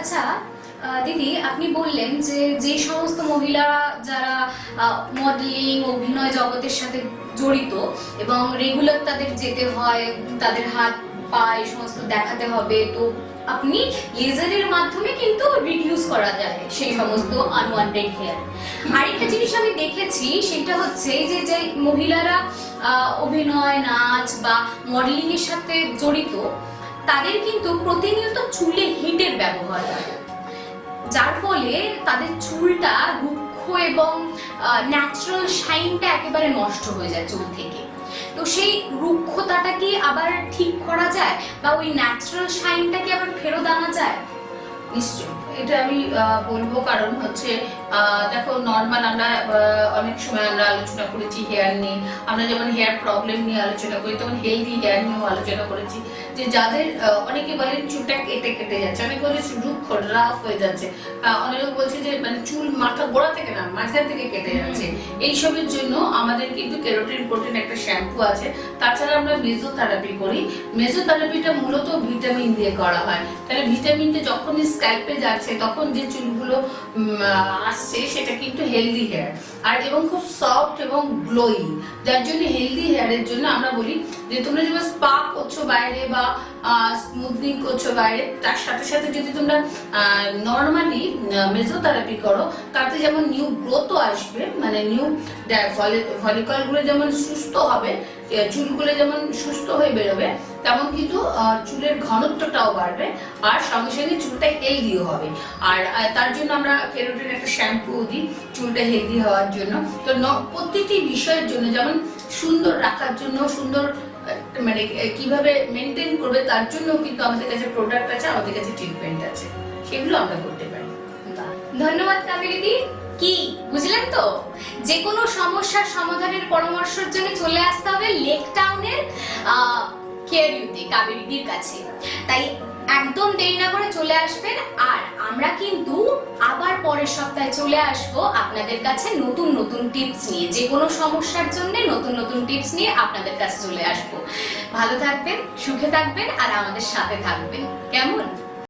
আচ্ছা দিদি, আপনি বললেন যে যে সমস্ত মহিলা যারা মডেলিং অভিনয় জগতের সাথে জড়িত এবং রেগুলার তাদের যেতে হয়, তাদের হাত, পা, এই সমস্ত দেখাতে হবে, তো আপনি লেজারের মাধ্যমে কিন্তু রিডিউস করা যায় সেই সমস্ত আনওয়ান্টেড হেয়ার আরেকটা জিনিস আমি দেখেছি, সেটা হচ্ছে যে যে মহিলারা অভিনয়, নাচ বা মডেলিং এর সাথে জড়িত তাদের কিন্তু প্রতিনিয়ত চুলে হিটের ব্যবহার হয়। যার ফলে তাদের চুলটা রুক্ষ এবং ন্যাচারাল শাইনটা একেবারে নষ্ট হয়ে যায় চুল থেকে। তো সেই রুক্ষতাটাকে আবার ঠিক করা যায়? বা ওই ন্যাচারাল শাইনটাকে আবার ফেরত আনা যায়? নিশ্চয়ই। এটা আমি বলব কারণ হচ্ছে দেখো নর্মাল আমরা অনেক সময় আমরা আলোচনা করেছি হেয়ার নিয়ে। আমরা যেমন হেয়ার প্রবলেম নিয়ে আলোচনা করি তখন হেলদি হেয়ার নিয়েও আলোচনা করেছি। যে যাদের অনেকে বলে চুলটা কেটে কেটে যাচ্ছে অনেকে বলে রুক্ষ রাফ হয়ে যাচ্ছে। অনেকে বলছে যে মানে চুল মাথা গোড়া থেকে না মাঝখান থেকে কেটে যাচ্ছে। এইসবের জন্য আমাদের কিন্তু কেরোটিন প্রোটিন একটা শ্যাম্পু আছে। তাছাড়া আমরা মেজোথেরাপি করি। মেজোথেরাপিটা মূলত ভিটামিন দিয়ে করা হয়। তাহলে ভিটামিনটা যখনই স্ক্যাল্পে যাচ্ছে, তখন যে চুলগুলো আসছে, সেটা কিন্তু হেলদি হেয়ার আর এবং খুব সফট এবং গ্লোয়িং যার জন্য হেলদি হেয়ারের জন্য আমরা বলি যে, তোমরা যেমন স্পা করছ বাইরে বা স্মুথনিং করছ বাইরে, তার সাথে সাথে যদি তোমরা নর্মালি মেজোথেরাপি করো, তাতে যেমন নিউ গ্রোথও আসবে মানে নিউ ফলিকলগুলো যেমন সুস্থ হবে চুলগুলো যেমন সুস্থ হয়ে বেরোবে, তেমন কিন্তু চুলের ঘনত্বটাও বাড়বে, আর সঙ্গে সঙ্গে চুলটা হেলদিও হবে। আর তার জন্য আমরা কেরোটিন একটা শ্যাম্পু দিই, চুলটা হেলদি হওয়ার জন্য। তো প্রতিটি বিষয়ের জন্য যেমন সুন্দর রাখার জন্য, সুন্দর মানে কীভাবে মেনটেন করবে, তার জন্য কিন্তু আমাদের কাছে প্রোডাক্ট আছে, আমাদের কাছে ট্রিটমেন্ট আছে। সেগুলো আমরা করতে পারি। ধন্যবাদ কাবেরিদি। কি? বুঝলেন তো? যে কোনো সমস্যার সমাধানের পরামর্শের জন্য চলে আসতে হবে লেক টাউনের কেয়ার কাবেরিদির কাছে। তাই একদম দেরি না করে চলে আসবেন। আর আমরা কিন্তু আবার পরের সপ্তাহে চলে আসব আপনাদের কাছে নতুন নতুন টিপস নিয়ে। যে কোনো সমস্যার জন্য নতুন নতুন টিপস নিয়ে আপনাদের কাছে চলে আসব। ভালো থাকবেন, সুখে থাকবেন, আর আমাদের সাথে থাকবেন। কেমন?